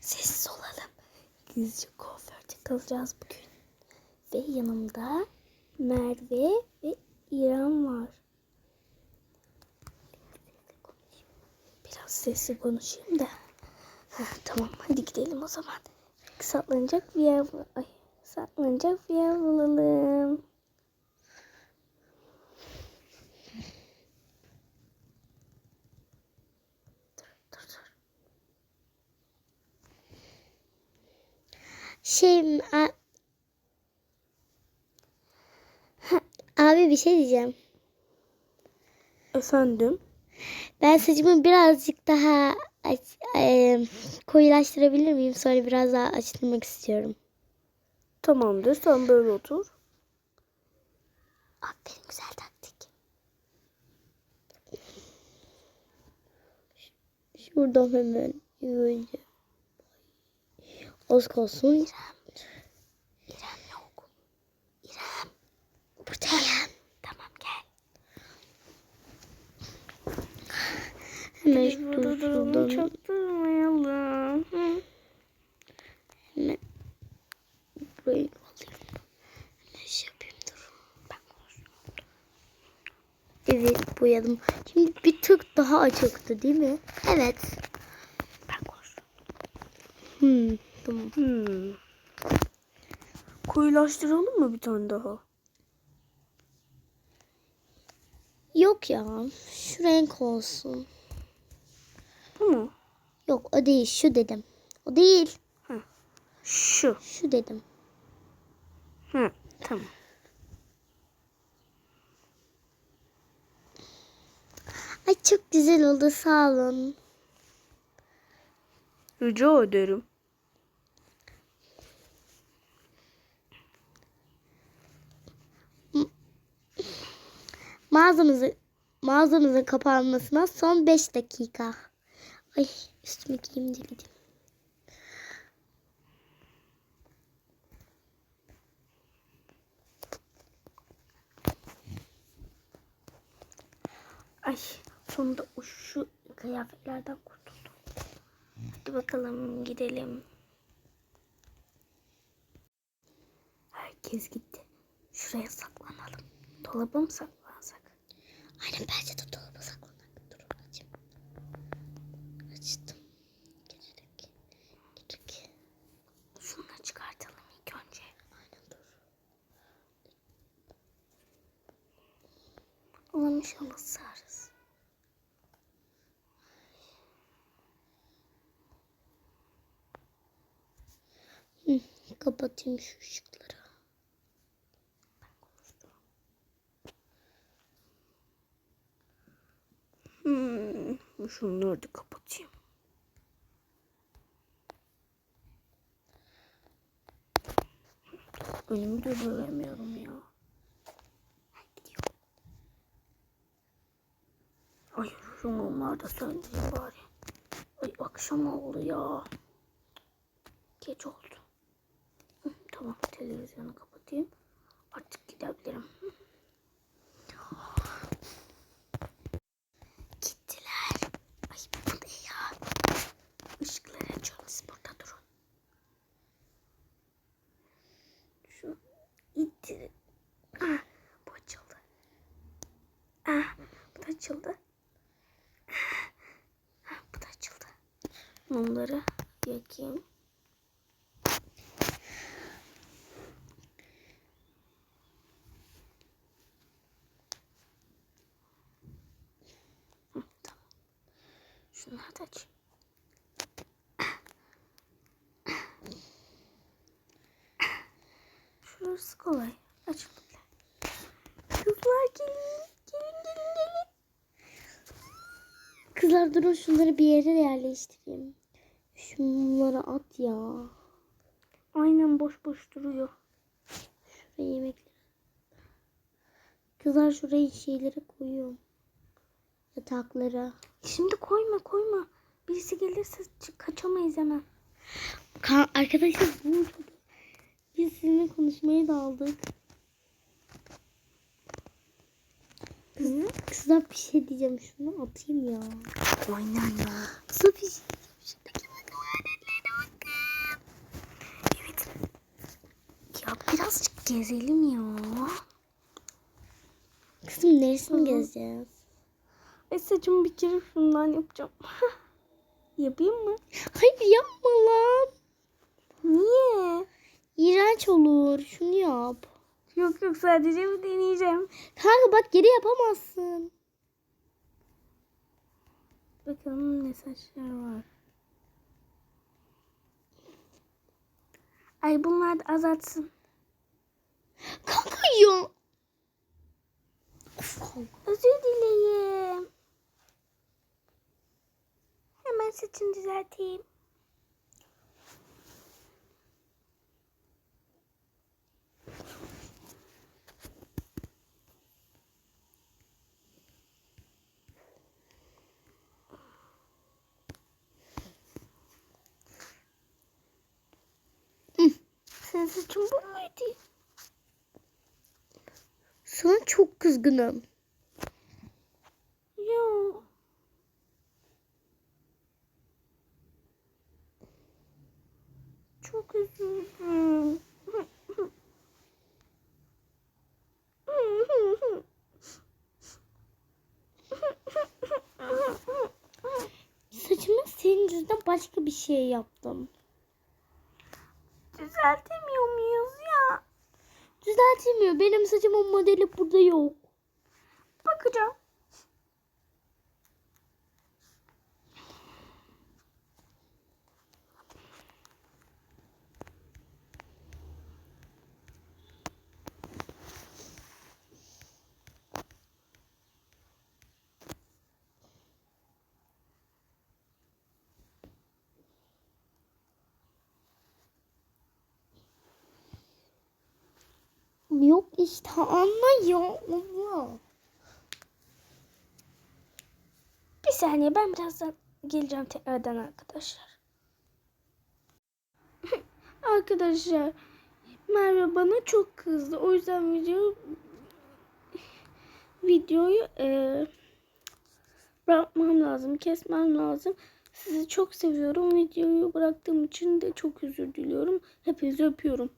Sessiz olalım. Gizlice kuaförde kalacağız bugün. Ve yanımda Merve ve İrem var. Biraz sesli konuşayım da. Ha, tamam hadi gidelim o zaman. Saklanacak bir yer ay, saklanacak bir yer bulalım. Şey a- Ha, abi bir şey diyeceğim. Efendim? Ben saçımı birazcık daha aç- e, koyulaştırabilir miyim? Sonra biraz daha açtırmak istiyorum. Tamamdır sen böyle otur. Aferin güzel taktik. Şuradan hemen yürüyeceğim. Az kalsın. İrem yok. İrem. Buradayım. Tamam gel. Hemen Biz burada şu duralım şuradan çok durmayalım. Hı. hemen burayı alayım. Ne şey yapayım dur. Ben konuşuyorum. Evet boyadım. Şimdi bir tık daha açıktı değil mi? Evet. Ben konuşuyorum. Hmm, tamam. Hmm. Koyulaştıralım mı bir tane daha? Yok ya. Şu renk olsun. Bu mu? Yok o değil şu dedim. O değil. Şu. Şu dedim. Hı, tamam. Ay çok güzel oldu sağ olun. Rica ederim. Mağazamızı mağazamızın kapanmasına son 5 dakika. Ay üstümü giyeyim de gideyim. Ay sonunda şu kıyafetlerden kurtuldum. Hadi bakalım gidelim. Herkes gitti. Şuraya saklanalım. Dolaba saklansak? Aynen bence de dolaba saklanak. Dur açayım. Açtım. Girdik. Girdik. Şunları çıkartalım ilk önce. Aynen dur. Ulan inşallah sığarız. Kapatayım şu ışıkları. Hmm, şunları da kapatayım. Önümü de göremiyorum ya. Ay şu mumlar da söndüreyim bari. Ay akşam oldu ya. Geç oldu. Tamam televizyonu kapatayım. Artık gidebilirim. Gittiler. Ay bu ne ya? Işıkları açıyorum siz burada durun. Şu ittirin. Ah, bu açıldı. Ah, bu da açıldı. Ah, bu da açıldı. Mumları yakayım. Şunları da aç. Şurası kolay. Açıldı. Kızlar gelin. Gelin gelin gelin. Kızlar durun şunları bir yere yerleştireyim. Şunları at ya. Aynen boş boş duruyor. Şuraya yemekleri. Kızlar şuraya şeyleri koyuyorum. Yataklara. Şimdi koyma koyma. Birisi gelirse kaçamayız hemen. Ka- Arkadaşlar bu biz sizinle konuşmaya daldık. Kız, Hı? kıza bir şey diyeceğim. Şunu atayım ya. Aynen ya. Kıza bir şey Evet. Ya birazcık gezelim ya. Kızım neresini Hı. gezeceğiz? Ay saçımı bir kere şundan yapacağım. Yapayım mı? Hayır yapma lan. Niye? İğrenç olur. Şunu yap. Yok yok sadece bir deneyeceğim. Kanka bak geri yapamazsın. Bakalım ne saçlar var. Ay bunlar da azaltsın. Kanka ya. Özür dileyim. Hemen saçını düzelteyim. Saçın bu muydu? Sana çok kızgınım. Ya. Çok üzüldüm. Saçımı senin yüzünden başka bir şey yaptım. Ya? Düzeltilmiyor. Benim saçımın modeli burada yok. Bakacağım. Yok işte anla ya. Allah. Bir saniye ben birazdan geleceğim tekrardan arkadaşlar. arkadaşlar Merve bana çok kızdı. O yüzden video videoyu e, bırakmam lazım. Kesmem lazım. Sizi çok seviyorum. Videoyu bıraktığım için de çok özür diliyorum. Hepinizi öpüyorum.